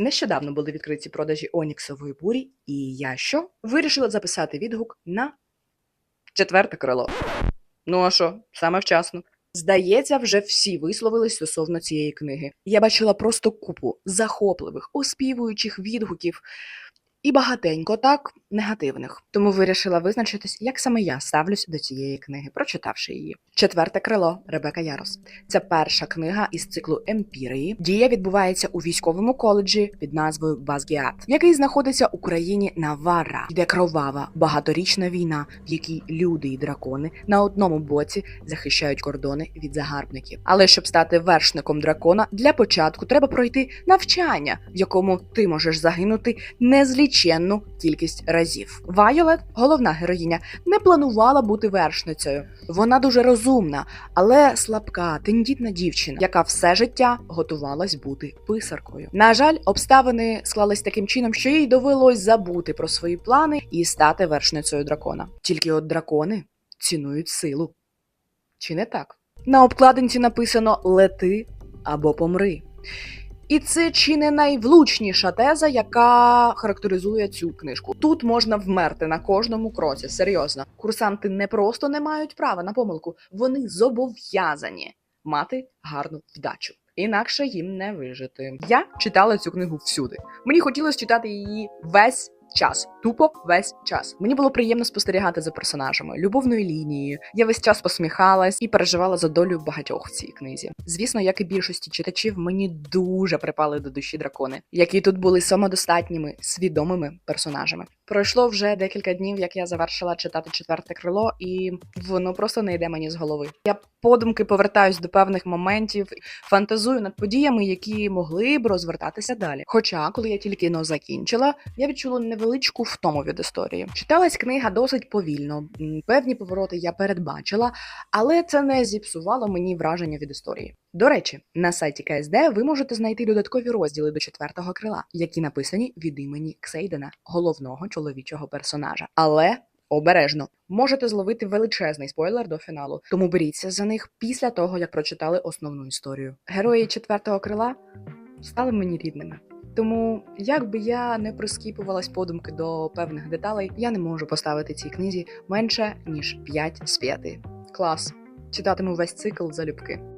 Нещодавно були відкриті продажі Оніксової бурі, і я що? Вирішила записати відгук на четверте крило. Ну а що, саме вчасно. Здається, вже всі висловились стосовно цієї книги. Я бачила просто купу захопливих, оспівуючих відгуків і багатенько так негативних. Тому вирішила визначитись, як саме я ставлюсь до цієї книги, прочитавши її. Четверте крило Ребека Ярос. Це перша книга із циклу Емпірії. Дія відбувається у військовому коледжі під назвою Базгіат, який знаходиться у країні Навара, йде кровава багаторічна війна, в якій люди і дракони на одному боці захищають кордони від загарбників. Але щоб стати вершником дракона, для початку треба пройти навчання, в якому ти можеш загинути незліченну кількість разів. Вайолет, головна героїня, не планувала бути вершницею. Вона дуже розумна, але слабка, тендітна дівчина, яка все життя готувалась бути писаркою. На жаль, обставини склались таким чином, що їй довелось забути про свої плани і стати вершницею дракона. Тільки от дракони цінують силу. Чи не так? На обкладинці написано Лети або помри. І це чи не найвлучніша теза, яка характеризує цю книжку. Тут можна вмерти на кожному кроці. Серйозно, курсанти не просто не мають права на помилку, вони зобов'язані мати гарну вдачу. Інакше їм не вижити. Я читала цю книгу всюди. Мені хотілося читати її весь час, тупо весь час. Мені було приємно спостерігати за персонажами, любовною лінією. Я весь час посміхалась і переживала за долю багатьох в цій книзі. Звісно, як і більшості читачів, мені дуже припали до душі дракони, які тут були самодостатніми, свідомими персонажами. Пройшло вже декілька днів, як я завершила читати четверте крило, і воно просто не йде мені з голови. Я подумки повертаюсь до певних моментів, фантазую над подіями, які могли б розвертатися далі. Хоча, коли я тільки но закінчила, я відчула невеличку втому від історії. Читалась книга досить повільно, певні повороти я передбачила, але це не зіпсувало мені враження від історії. До речі, на сайті КСД ви можете знайти додаткові розділи до четвертого крила, які написані від імені Ксейдена, головного чоловічого персонажа. Але обережно можете зловити величезний спойлер до фіналу, тому беріться за них після того, як прочитали основну історію. Герої четвертого крила стали мені рідними. Тому, як би я не прискіпувалась подумки до певних деталей, я не можу поставити цій книзі менше ніж 5 з 5. Клас. Читатиму весь цикл залюбки.